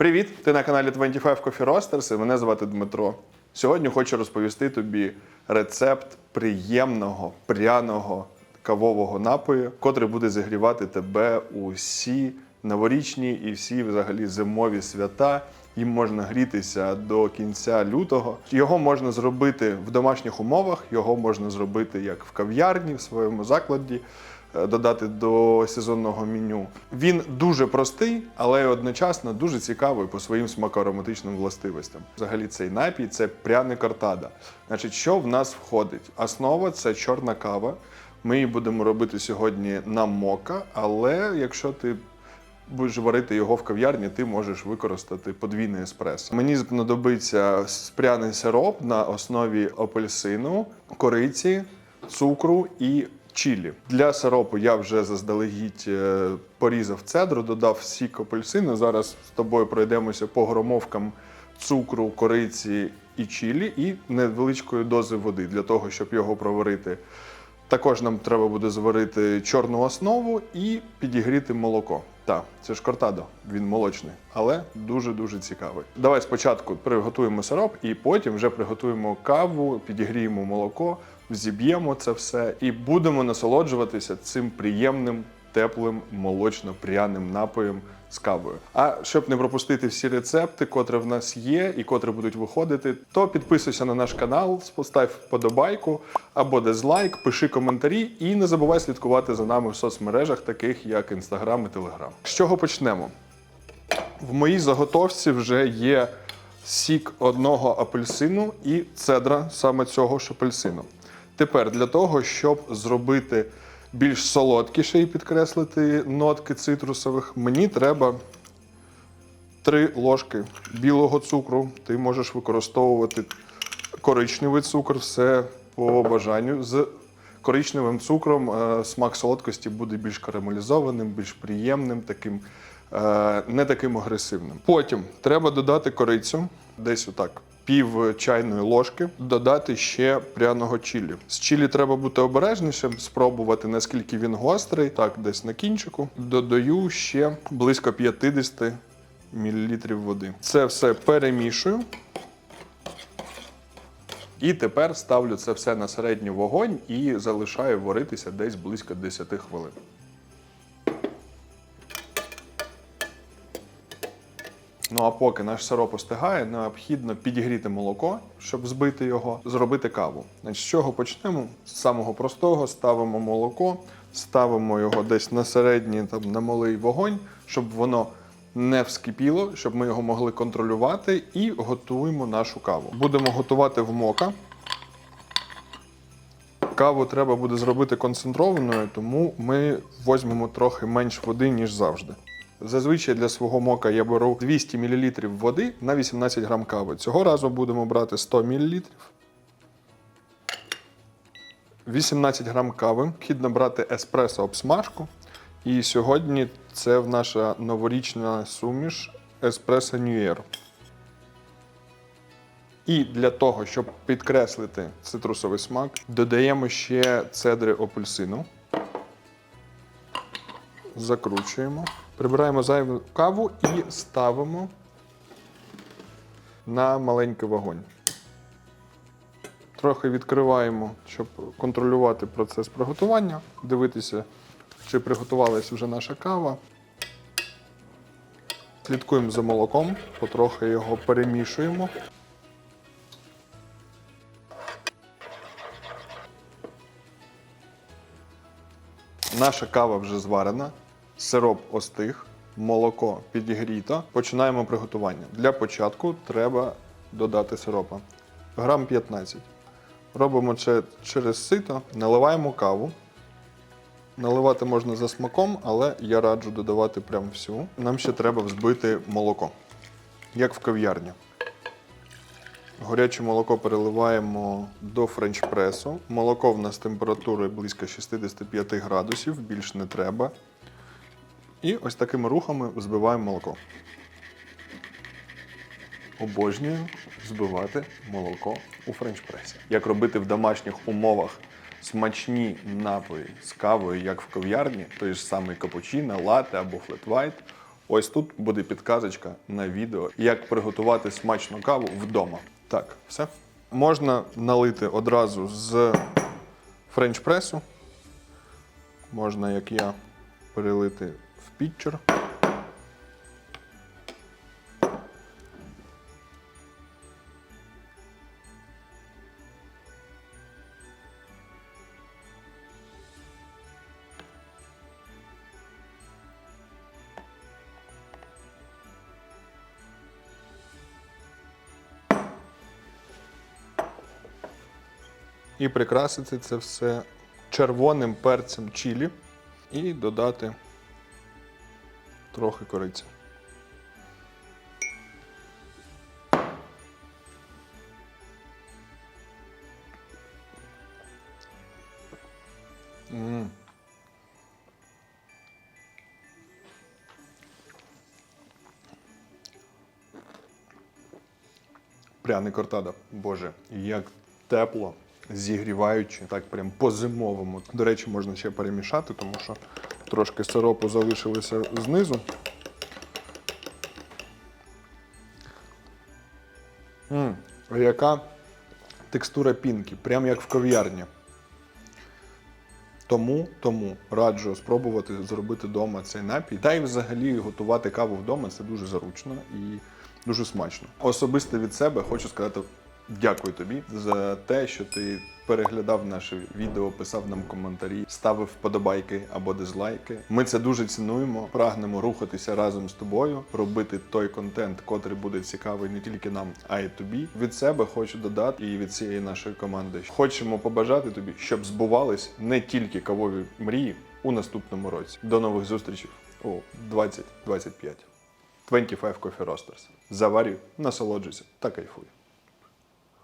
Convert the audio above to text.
Привіт! Ти на каналі 25 Coffee Roasters і мене звати Дмитро. Сьогодні хочу розповісти тобі рецепт приємного пряного кавового напою, котрий буде зігрівати тебе усі новорічні і всі взагалі зимові свята. Їм можна грітися до кінця лютого. Його можна зробити в домашніх умовах, його можна зробити як в кав'ярні, в своєму закладі, додати до сезонного меню. Він дуже простий, але одночасно дуже цікавий по своїм смакоароматичним властивостям. Взагалі, цей напій це пряний картада. Значить, що в нас входить? Основа це чорна кава. Ми її будемо робити сьогодні на мока, але якщо ти будеш варити його в кав'ярні, ти можеш використати подвійний еспресо. Мені знадобиться спряний сироп на основі апельсину, кориці, цукру і чілі. Для сиропу я вже заздалегідь е, порізав цедру, додав сік апельсина. Зараз з тобою пройдемося по громовкам цукру, кориці і чілі, і невеличкої дози води для того, щоб його проварити. Також нам треба буде зварити чорну основу і підігріти молоко. Та, це ж кортадо, він молочний, але дуже-дуже цікавий. Давай спочатку приготуємо сироп, і потім вже приготуємо каву, підігріємо молоко, взіб'ємо це все і будемо насолоджуватися цим приємним, теплим, молочно-пряним напоєм з кавою. А щоб не пропустити всі рецепти, котрі в нас є і котрі будуть виходити, то підписуйся на наш канал, постав вподобайку або дизлайк, пиши коментарі і не забувай слідкувати за нами в соцмережах, таких як Інстаграм і Телеграм. З чого почнемо? В моїй заготовці вже є сік одного апельсину і цедра саме цього ж апельсину. Тепер для того, щоб зробити більш солодкіше і підкреслити нотки цитрусових, мені треба 3 ложки білого цукру. Ти можеш використовувати коричневий цукор, все по бажанню. З коричневим цукром е, смак солодкості буде більш карамелізованим, більш приємним, таким, е, не таким агресивним. Потім треба додати корицю, десь отак. Пів чайної ложки додати ще пряного чилі. З чилі треба бути обережнішим, спробувати наскільки він гострий. Так, десь на кінчику. Додаю ще близько 50 мл води. Це все перемішую. І тепер ставлю це все на середній вогонь і залишаю варитися десь близько 10 хвилин. Ну а поки наш сироп остигає, необхідно підігріти молоко, щоб збити його, зробити каву. Значить, з чого почнемо? З самого простого ставимо молоко, ставимо його десь на середній там, на малий вогонь, щоб воно не вскипіло, щоб ми його могли контролювати, і готуємо нашу каву. Будемо готувати в мока. Каву треба буде зробити концентрованою, тому ми візьмемо трохи менш води, ніж завжди. Зазвичай для свого мока я беру 200 мл води на 18 грам кави. Цього разу будемо брати 100 мл. 18 грам кави. Необхідно брати еспресо обсмажку. І сьогодні це в наша новорічна суміш еспресо Ньюєр. І для того, щоб підкреслити цитрусовий смак, додаємо ще цедри апельсину. Закручуємо. Прибираємо зайву каву і ставимо на маленький вогонь. Трохи відкриваємо, щоб контролювати процес приготування, дивитися, чи приготувалася вже наша кава. Слідкуємо за молоком, потрохи його перемішуємо. Наша кава вже зварена, сироп остиг, молоко підігріто. Починаємо приготування. Для початку треба додати сиропа. Грам 15. Робимо це через сито, наливаємо каву. Наливати можна за смаком, але я раджу додавати прям всю. Нам ще треба взбити молоко, як в кав'ярні. Горяче молоко переливаємо до френч-пресу. Молоко в нас температурою близько 65 градусів, більш не треба. І ось такими рухами збиваємо молоко. Обожнюю збивати молоко у френч-пресі. Як робити в домашніх умовах смачні напої з кавою, як в кав'ярні, той ж самий капучино, лате або флет-вайт. Ось тут буде підказочка на відео, як приготувати смачну каву вдома. Так, все. Можна налити одразу з френч-пресу. Можна, як я, перелити в. І прикрасити це все червоним перцем чилі і додати трохи кориці. М. Пряний кортада. Боже, як тепло, зігріваючи, так прям по-зимовому. До речі, можна ще перемішати, тому що трошки сиропу залишилося знизу. м а яка текстура пінки, прям як в кав'ярні. Тому, тому раджу спробувати зробити вдома цей напій. Та й взагалі готувати каву вдома це дуже заручно і дуже смачно. Особисто від себе хочу сказати дякую тобі за те, що ти переглядав наше відео, писав нам коментарі, ставив вподобайки або дизлайки. Ми це дуже цінуємо. Прагнемо рухатися разом з тобою, робити той контент, котрий буде цікавий не тільки нам, а й тобі. Від себе хочу додати і від цієї нашої команди. Хочемо побажати тобі, щоб збувались не тільки кавові мрії у наступному році. До нових зустрічей у 2025. 25 Coffee Roasters. Заварюй, насолоджуйся та кайфуй.